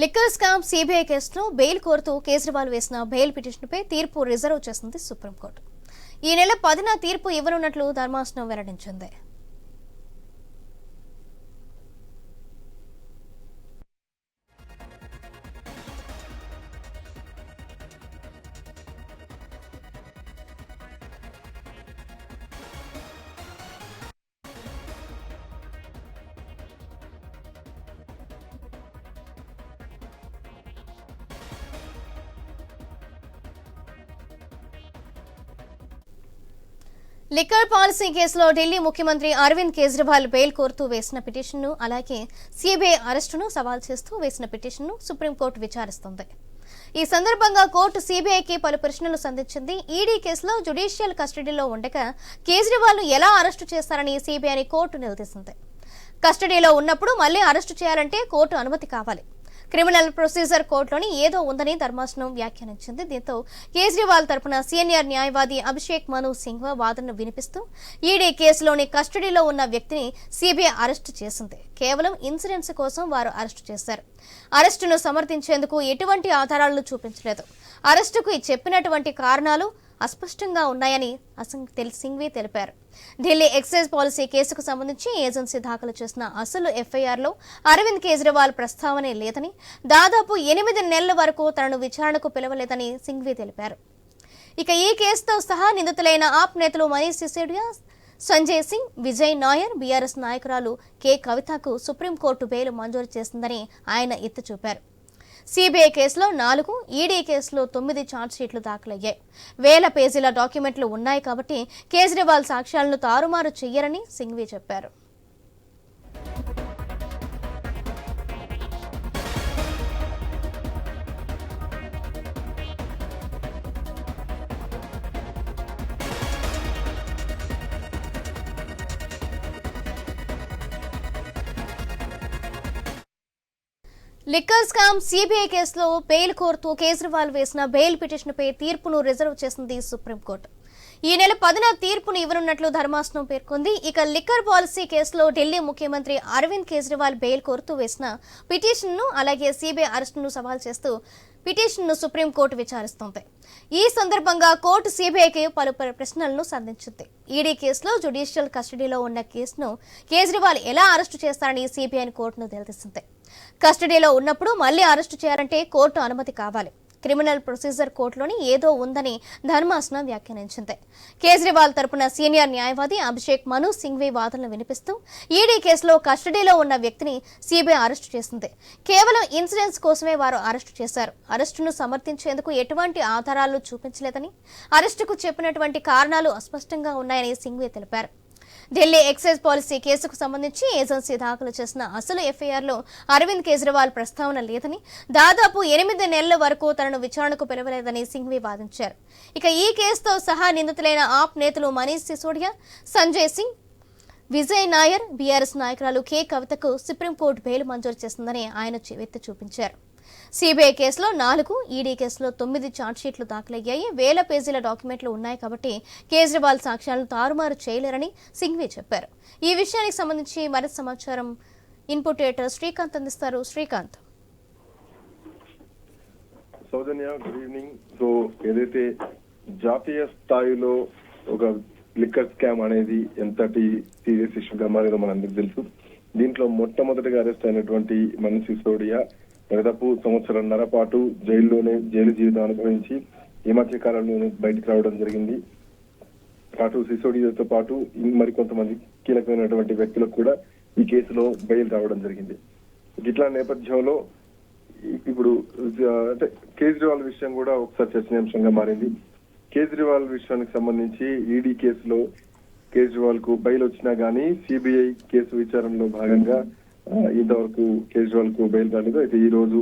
Liquor scam CBI కేసులో bail కోరుతూ కేజ్రీవాల్ వేసిన బెయిల్ పిటిషన్పై తీర్పు రిజర్వ్ చేసింది సుప్రీంకోర్టు. ఈ నెల పదిన తీర్పు ఇవ్వనున్నట్లు ధర్మాసనం వెల్లడించింది. లిక్కర్ పాలసీ కేసులో ఢిల్లీ ముఖ్యమంత్రి అరవింద్ కేజ్రీవాల్ బెయిల్ కోరుతూ వేసిన పిటిషన్ను అలాగే సిబిఐ అరెస్టును సవాల్ చేస్తూ వేసిన పిటిషన్ను సుప్రీంకోర్టు విచారిస్తుంది. ఈ సందర్భంగా కోర్టు సిబిఐకి పలు ప్రశ్నలు సంధించింది. ఈడీ కేసులో జుడిషియల్ కస్టడీలో ఉండగా కేజ్రీవాల్ ఎలా అరెస్టు చేస్తారని సిబిఐని కోర్టు నిలదీసింది. కస్టడీలో ఉన్నప్పుడు మళ్ళీ అరెస్టు చేయాలంటే కోర్టు అనుమతి కావాలి. క్రిమినల్ ప్రొసీజర్ కోర్టులోని ఏదో ఉందని ధర్మాసనం వ్యాఖ్యానించింది. దీంతో కేజ్రీవాల్ తరపున సీనియర్ న్యాయవాది అభిషేక్ మను సింగ్ వాదనను వినిపిస్తూ ఈడీ కేసులోని కస్టడీలో ఉన్న వ్యక్తిని సిబిఐ అరెస్టు చేసింది. కేవలం ఇన్సూరెన్స్ కోసం వారు అరెస్టు చేశారు. అరెస్టును సమర్థించేందుకు ఎటువంటి ఆధారాలను చూపించలేదు. అరెస్టుకు చెప్పినటువంటి కారణాలు అస్పష్టంగా ఉన్నాయని అసం- సింఘ్వి తెలిపారు. ఢిల్లీ ఎక్సైజ్ పాలసీ కేసుకు సంబంధించి ఏజెన్సీ దాఖలు చేసిన అసలు ఎఫ్ఐఆర్లో అరవింద్ కేజ్రీవాల్ ప్రస్తావనే లేదని దాదాపు ఎనిమిది నెలల వరకు తనను విచారణకు పిలవలేదని సింఘ్వి తెలిపారు. ఇక ఈ కేసుతో సహా నిందితులైన ఆప్ నేతలు మనీష్ సిసోడియా సంజయ్ సింగ్ విజయ్ నాయర్ బీఆర్ఎస్ నాయకురాలు కె. కవితకు సుప్రీంకోర్టు బెయిల్ మంజూరు చేసిందని ఆయన ఎత్తి చూపారు. సిబిఐ కేసులో నాలుగు ఈడీ కేసులో తొమ్మిది ఛార్జ్షీట్లు దాఖలయ్యాయి. వేల పేజీల డాక్యుమెంట్లు ఉన్నాయి కాబట్టి కేజ్రీవాల్ సాక్ష్యాలను తారుమారు చెయ్యరని సింఘ్వి చెప్పారు. లిక్కర్ స్కామ్ సిబిఐ కేసులో బెయిల్ కోరుతూ కేజ్రీవాల్ వేసిన బెయిల్ పిటిషన్పై తీర్పును రిజర్వ్ చేసింది సుప్రీంకోర్టు. ఈ నెల పదిన తీర్పును ఇవ్వనున్నట్లు ధర్మాసనం పేర్కొంది. ఇక లిక్కర్ పాలసీ కేసులో ఢిల్లీ ముఖ్యమంత్రి అరవింద్ కేజ్రీవాల్ బెయిల్ కోరుతూ వేసిన పిటిషన్ను అలాగే సిబిఐ అరెస్టును సవాల్ చేస్తూ పిటిషన్ను సుప్రీంకోర్టు విచారిస్తోంది. ఈ సందర్భంగా కోర్టు సిబిఐకి పలు ప్రశ్నలను సంధించింది. ఈడీ కేసులో జుడిషియల్ కస్టడీలో ఉన్న కేసును కేజ్రీవాల్ ఎలా అరెస్టు చేస్తారని సిబిఐని కోర్టును నిలదీసింది కస్టడీలో ఉన్నప్పుడు మళ్ళీ అరెస్టు చేయాలంటే కోర్టు అనుమతి కావాలి. క్రిమినల్ ప్రొసీజర్ కోర్టులోని ఏదో ఉందని ధర్మాసనం వ్యాఖ్యానించింది. కేజ్రీవాల్ తరపున సీనియర్ న్యాయవాది అభిషేక్ మను సింఘ్వి వాదనలు వినిపిస్తూ ఈడీ కేసులో కస్టడీలో ఉన్న వ్యక్తిని సిబిఐ అరెస్టు చేసింది. కేవలం ఇన్సిడెన్స్ కోసమే వారు అరెస్టు చేశారు. అరెస్టును సమర్థించేందుకు ఎటువంటి ఆధారాలు చూపించలేదని అరెస్టుకు చెప్పినటువంటి కారణాలు అస్పష్టంగా ఉన్నాయని సింఘ్వి తెలిపారు. ఢిల్లీ ఎక్సైజ్ పాలసీ కేసుకు సంబంధించి ఏజెన్సీ దాఖలు చేసిన అసలు ఎఫ్ఐఆర్లో అరవింద్ కేజ్రీవాల్ ప్రస్తావన లేదని దాదాపు ఎనిమిది నెలల వరకు తనను విచారణకు పిలవలేదని సింఘ్వి వాదించారు. ఇక ఈ కేసుతో సహా నిందితులైన ఆప్ నేతలు మనీష్ సిసోడియా సంజయ్ సింగ్ విజయ్ నాయర్ బీఆర్ఎస్ నాయకురాలు కె. కవితకు సుప్రీంకోర్టు బెయిల్ మంజూరు చేసిందని ఆయన ఎత్తి చూపించారు. సిబిఐ కేసులో నాలుగు ఈడీ కేసులో తొమ్మిది ఛార్జ్షీట్లు దాఖలయ్యాయి. వేల పేజీల డాక్యుమెంట్లు ఉన్నాయి కాబట్టి కేజ్రీవాల్ సాక్ష్యాలను తారుమారు చేయలేరని సింఘ్వి చెప్పారు. ఈ విషయానికి సంబంధించి మరింత సమాచారం ఇన్పుటేటర్ శ్రీకాంత్ అందిస్తారు. Srikanth. Soujanya good evening. So ఏదైతే జాతీయ స్థాయిలో ఒక లిక్కర్ స్కామ్ అనేది ఎంతటి సీరియస్ ఇష్యూగా మారేదో మనందరికి తెలుసు. దీంట్లో మొట్టమొదటిగా అరెస్ట్ అయినటువంటి మనీష్ సిసోడియా దాదాపు సంవత్సరంన్నర పాటు జైల్లోనే జైలు జీవితం అనుభవించి ఈ మధ్య కాలంలోనే బయటికి రావడం జరిగింది. అటు సిసోడియాతో పాటు మరి కొంతమంది కీలకమైనటువంటి వ్యక్తులకు కూడా ఈ కేసులో బెయిల్ రావడం జరిగింది. ఇట్లా నేపథ్యంలో ఇప్పుడు అంటే కేజ్రీవాల్ విషయం కూడా ఒకసారి చర్చనీయాంశంగా మారింది. కేజ్రీవాల్ విషయానికి సంబంధించి ఈడీ కేసులో కేజ్రీవాల్కు బెయిల్ వచ్చినా గానీ సిబిఐ కేసు విచారణలో భాగంగా ఇంతవరకు కేజ్రీవాల్కు బెయిల్ రాలేదు. అయితే ఈ రోజు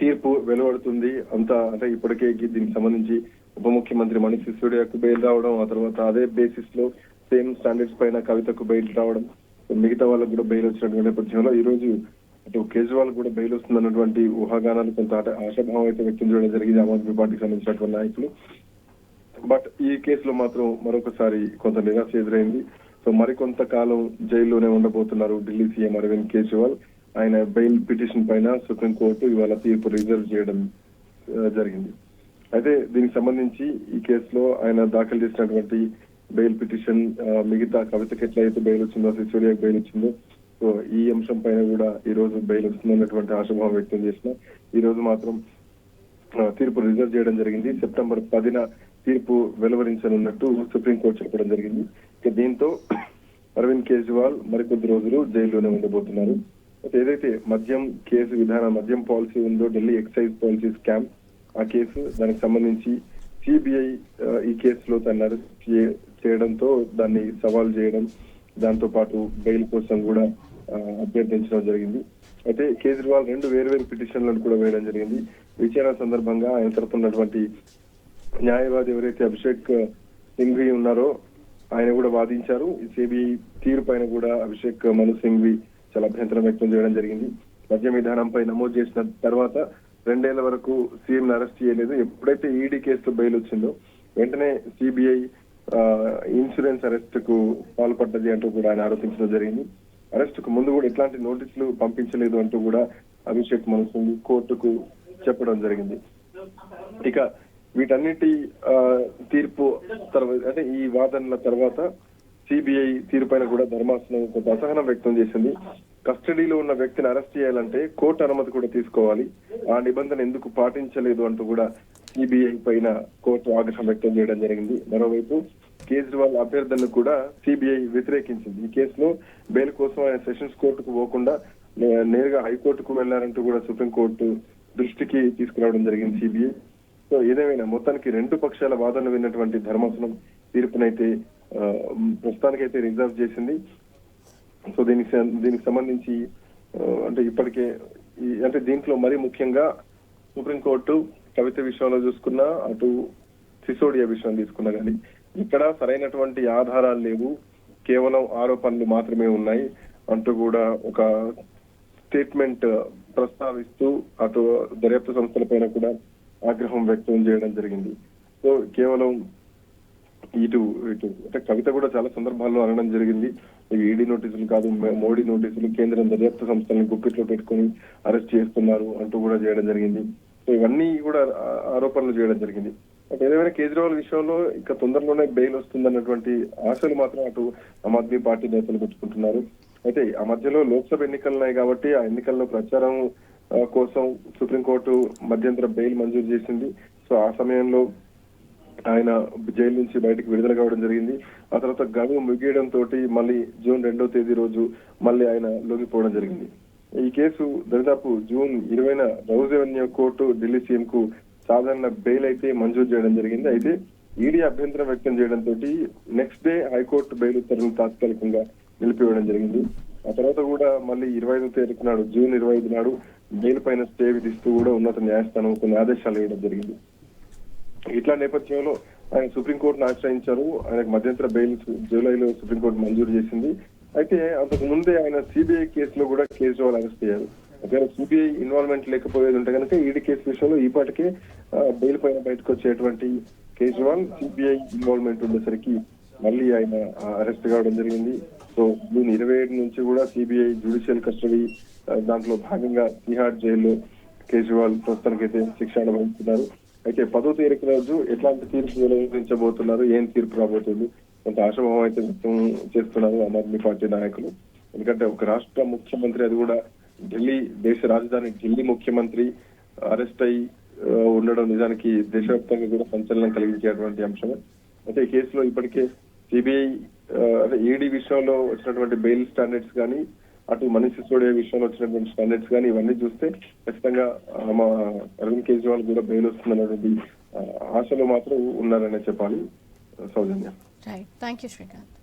తీర్పు వెలువడుతుంది. అంతా అంటే ఇప్పటికే దీనికి సంబంధించి ఉప ముఖ్యమంత్రి మణి సిసోడియాకు బెయిల్ రావడం ఆ తర్వాత అదే బేసిస్లో సేమ్ స్టాండర్డ్స్ పైన కవితకు బెయిల్ రావడం మిగతా వాళ్ళకు కూడా బెయిల్ వచ్చినటువంటి నేపథ్యంలో ఈ రోజు అటు కేజ్రీవాల్ కూడా బెయిల్ వస్తుందన్నటువంటి ఊహాగానాలు కొంత ఆశాభావం అయితే వ్యక్తం చేయడం జరిగింది. ఆమ్ ఆద్మీ పార్టీకి సంబంధించినటువంటి నాయకులు. బట్ ఈ కేసులో మాత్రం మరొకసారి కొంత నిరాశ ఎదురైంది. సో మరికొంతకాలం జైల్లోనే ఉండబోతున్నారు ఢిల్లీ సీఎం అరవింద్ కేజ్రీవాల్. ఆయన బెయిల్ పిటిషన్ పైన సుప్రీంకోర్టు ఇవాళ తీర్పు రిజర్వ్ చేయడం జరిగింది. అయితే దీనికి సంబంధించి ఈ కేసులో ఆయన దాఖలు చేసినటువంటి బెయిల్ పిటిషన్ మిగతా కవితకి ఎట్లయితే బెయిల్ వచ్చిందో సిసోడియాకి బెయిల్ వచ్చిందో సో ఈ అంశం పైన కూడా ఈ రోజు బెయిల్ వస్తుందన్నటువంటి ఆశాభావం వ్యక్తం చేసిన. ఈ రోజు మాత్రం తీర్పు రిజర్వ్ చేయడం జరిగింది. సెప్టెంబర్ పదిన తీర్పు వెలువరించనున్నట్టు సుప్రీంకోర్టు చెప్పడం జరిగింది. దీంతో అరవింద్ కేజ్రీవాల్ మరికొద్ది రోజులు జైల్లోనే ఉండబోతున్నారు. ఏదైతే మద్యం కేసు విధానం మద్యం పాలసీ ఉందో ఢిల్లీ ఎక్సైజ్ పాలసీ స్కామ్ ఆ కేసు దానికి సంబంధించి సిబిఐ ఈ కేసులో తను అరెస్ట్ చేయడంతో దాన్ని సవాల్ చేయడం దాంతో పాటు బెయిల్ కోసం కూడా అభ్యర్థించడం జరిగింది. అయితే కేజ్రీవాల్ రెండు వేర్వేరు పిటిషన్లను కూడా వేయడం జరిగింది. విచారణ సందర్భంగా ఆయన తరపునటువంటి న్యాయవాది ఎవరైతే అభిషేక్ సింఘ్వి ఉన్నారో ఆయన కూడా వాదించారు. సిబిఐ తీరు పైన కూడా అభిషేక్ మను సింఘ్వి చాలా అభ్యంతరం వ్యక్తం చేయడం జరిగింది. మద్యం విధానంపై నమోదు చేసిన తర్వాత రెండేళ్ళ వరకు సీఎం అరెస్ట్ చేయలేదు. ఎప్పుడైతే ఈడీ కేసులో బెయిల్ వచ్చిందో వెంటనే సిబిఐ ఇన్సూరెన్స్ అరెస్ట్కు పాల్పడ్డది అంటూ కూడా ఆయన ఆరోపించడం జరిగింది. అరెస్ట్కు ముందు కూడా ఎట్లాంటి నోటీసులు పంపించలేదు అంటూ కూడా అభిషేక్ మను సింఘ్ కోర్టుకు చెప్పడం జరిగింది. ఇక వీటన్నిటి ఆ, తీర్పు తర్వాత అంటే ఈ వాదనల తర్వాత సిబిఐ తీర్పైన కూడా ధర్మాసనం కొంత అసహనం వ్యక్తం చేసింది. కస్టడీలో ఉన్న వ్యక్తిని అరెస్ట్ చేయాలంటే కోర్టు అనుమతి కూడా తీసుకోవాలి. ఆ నిబంధన ఎందుకు పాటించలేదు అంటూ కూడా సిబిఐ పైన కోర్టు ఆగ్రహం వ్యక్తం చేయడం జరిగింది. మరోవైపు కేజ్రీవాల్ అభ్యర్థనను కూడా సిబిఐ వ్యతిరేకించింది. ఈ కేసులో బెయిల్ కోసం ఆయన సెషన్స్ కోర్టుకు పోకుండా నేరుగా హైకోర్టుకు వెళ్ళారంటూ కూడా సుప్రీంకోర్టు దృష్టికి తీసుకురావడం జరిగింది సిబిఐ. సో ఏదేమైనా మొత్తానికి రెండు పక్షాల వాదనలు విన్నటువంటి ధర్మాసనం తీర్పునైతే ఆ, ప్రస్తుతానికైతే రిజర్వ్ చేసింది. సో దీనికి సం- దీనికి సంబంధించి అంటే ఇప్పటికే అంటే దీంట్లో మరీ ముఖ్యంగా సుప్రీంకోర్టు కవిత విషయంలో చూసుకున్నా అటు సిసోడియా విషయం తీసుకున్నా కానీ ఇక్కడ సరైనటువంటి ఆధారాలు లేవు. కేవలం ఆరోపణలు మాత్రమే ఉన్నాయి. అంటూ కూడా ఒక స్టేట్మెంట్ ప్రస్తావిస్తూ అటు దర్యాప్తు సంస్థల పైన కూడా ఆగ్రహం వ్యక్తం చేయడం జరిగింది. సో కేవలం ఇటు ఇటు అంటే కవిత కూడా చాలా సందర్భాల్లో అనడం జరిగింది. ఇవి ఈడీ నోటీసులు కాదు మోడీ నోటీసులు కేంద్రం దర్యాప్తు సంస్థలను గుప్పిట్లో పెట్టుకొని అరెస్ట్ చేస్తున్నారు అంటూ కూడా చేయడం జరిగింది. సో ఇవన్నీ కూడా ఆరోపణలు చేయడం జరిగింది. ఏదైనా కేజ్రీవాల్ విషయంలో ఇక తొందరలోనే బెయిల్ వస్తుందన్నటువంటి ఆశలు మాత్రం అటు ఆమ్ ఆద్మీ పార్టీ నేతలు పెట్టుకుంటున్నారు. అయితే ఆ మధ్యలో లోక్సభ ఎన్నికలు ఉన్నాయి కాబట్టి ఆ ఎన్నికల్లో ప్రచారం కోసం సుప్రీంకోర్టు మధ్యంతర బెయిల్ మంజూరు చేసింది. సో ఆ సమయంలో ఆయన జైలు నుంచి బయటకు విడుదల కావడం జరిగింది. ఆ తర్వాత గడువు ముగియడం తోటి మళ్ళీ జూన్ రెండో తేదీ రోజు మళ్ళీ ఆయన లొంగిపోవడం జరిగింది. ఈ కేసు దాదాపు జూన్ ఇరవైన రౌజ్ కోర్టు ఢిల్లీ సీఎం కు సాధారణ బెయిల్ అయితే మంజూరు చేయడం జరిగింది. అయితే ఈడీ అభ్యంతరం వ్యక్తం చేయడంతో నెక్స్ట్ డే హైకోర్టు బెయిల్ ఉత్తర్వులు తాత్కాలికంగా నిలిపివేయడం జరిగింది. ఆ తర్వాత కూడా మళ్ళీ ఇరవై ఐదు తేదీ నాడు జూన్ ఇరవై ఐదు నాడు బెయిల్ పైన స్టే విధిస్తూ కూడా ఉన్నత న్యాయస్థానం కొన్ని ఆదేశాలు ఇవ్వడం జరిగింది. ఇట్లా నేపథ్యంలో ఆయన సుప్రీంకోర్టును ఆశ్రయించారు. ఆయనకు మధ్యంతర బెయిల్ జూలైలో సుప్రీంకోర్టు మంజూరు చేసింది. అయితే అంతకు ముందే ఆయన సిబిఐ కేసులో కూడా కేజ్రీవాల్ అరెస్ట్ అయ్యారు. ఒకవేళ సిబిఐ ఇన్వాల్వ్మెంట్ లేకపోయేది ఉంటే కనుక ఈడీ కేసు విషయంలో ఈ పాటికే బెయిల్ పైన బయటకు వచ్చేటువంటి కేజ్రీవాల్ సిబిఐ ఇన్వాల్వ్మెంట్ ఉండేసరికి మళ్ళీ ఆయన అరెస్ట్ కావడం జరిగింది. సో జూన్ ఇరవై ఏడు నుంచి కూడా సిబిఐ జ్యుడిషియల్ కస్టడీ దాంట్లో భాగంగా తిహార్ జైల్లో కేజ్రీవాల్ ప్రస్తుతానికైతే శిక్ష అనుభవిస్తున్నారు. అయితే పదో తారీఖు రోజు ఎట్లాంటి తీర్పు వెలువరించబోతున్నారు? ఏం తీర్పు రాబోతుంది? కొంత ఆశాభావం అయితే వ్యక్తం చేస్తున్నారు ఆమ్ ఆద్మీ పార్టీ నాయకులు. ఎందుకంటే ఒక రాష్ట్ర ముఖ్యమంత్రి అది కూడా ఢిల్లీ దేశ రాజధాని ఢిల్లీ ముఖ్యమంత్రి అరెస్ట్ అయి ఉండడం నిజానికి దేశవ్యాప్తంగా కూడా సంచలనం కలిగించేటువంటి అంశమే. అయితే ఈ కేసులో ఇప్పటికే సిబిఐ అంటే ఈడీ విషయంలో వచ్చినటువంటి బెయిల్ స్టాండర్డ్స్ కానీ అటు మనీష్ సిసోడియా విషయంలో వచ్చినటువంటి స్టాండర్డ్స్ కానీ ఇవన్నీ చూస్తే ఖచ్చితంగా మా అరవింద్ కేజ్రీవాల్ కూడా బెయిల్ వస్తుందన్నటువంటి ఆశలు మాత్రం ఉన్నారనే చెప్పాలి సౌజన్య. Thank you Srikanth